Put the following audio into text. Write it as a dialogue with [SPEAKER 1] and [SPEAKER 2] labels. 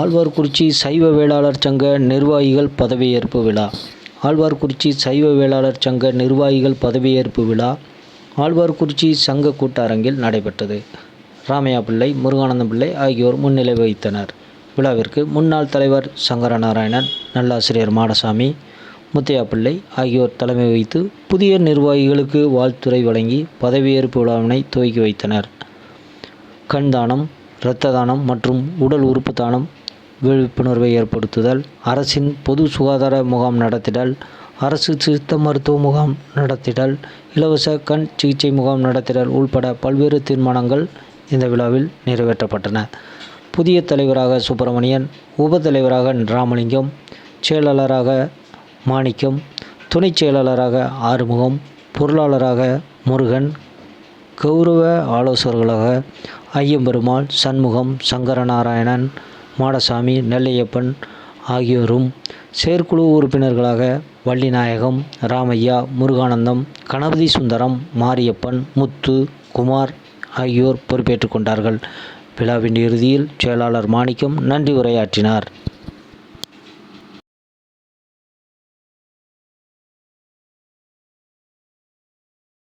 [SPEAKER 1] ஆழ்வார்குறிச்சி சைவ வேளாளர் சங்க நிர்வாகிகள் பதவியேற்பு விழா. ஆழ்வார்குறிச்சி சைவ வேளாளர் சங்க நிர்வாகிகள் பதவியேற்பு விழா ஆழ்வார்குறிச்சி சங்க கூட்டரங்கில் நடைபெற்றது. ராமையா பிள்ளை முருகானந்தம் பிள்ளை ஆகியோர் முன்னிலை வகித்தனர். விழாவிற்கு முன்னாள் தலைவர் சங்கரநாராயணன் நல்லாசிரியர் மாடசாமி முத்தையா பிள்ளை ஆகியோர் தலைமை வகித்து புதிய நிர்வாகிகளுக்கு வாழ்த்துரை வழங்கி பதவியேற்பு விழாவினை துவக்கி வைத்தனர். கண் தானம் இரத்த தானம் மற்றும் உடல் உறுப்பு தானம் விழிப்புணர்வை ஏற்படுத்துதல் அரசின் பொது சுகாதார முகாம் நடத்திடல் அரசு சித்த மருத்துவ முகாம் நடத்திடல் இலவச கண் சிகிச்சை முகாம் நடத்திடல் உள்பட பல்வேறு தீர்மானங்கள் இந்த விழாவில் நிறைவேற்றப்பட்டன. புதிய தலைவராக சுப்பிரமணியன் உப தலைவராக ராமலிங்கம் செயலாளராக மாணிக்கம் துணை செயலாளராக ஆறுமுகம் பொருளாளராக முருகன் கௌரவ ஆலோசகர்களாக ஐயம்பெருமாள் சண்முகம் சங்கரநாராயணன் மாடசாமி நெல்லையப்பன் ஆகியோரும் செயற்குழு உறுப்பினர்களாக வள்ளிநாயகம் ராமையா முருகானந்தம் கணபதி சுந்தரம் மாரியப்பன் முத்து குமார் ஆகியோர் பொறுப்பேற்றுக் கொண்டார்கள். விழாவின் இறுதியில் செயலாளர் மாணிக்கம் நன்றி உரையாற்றினார்.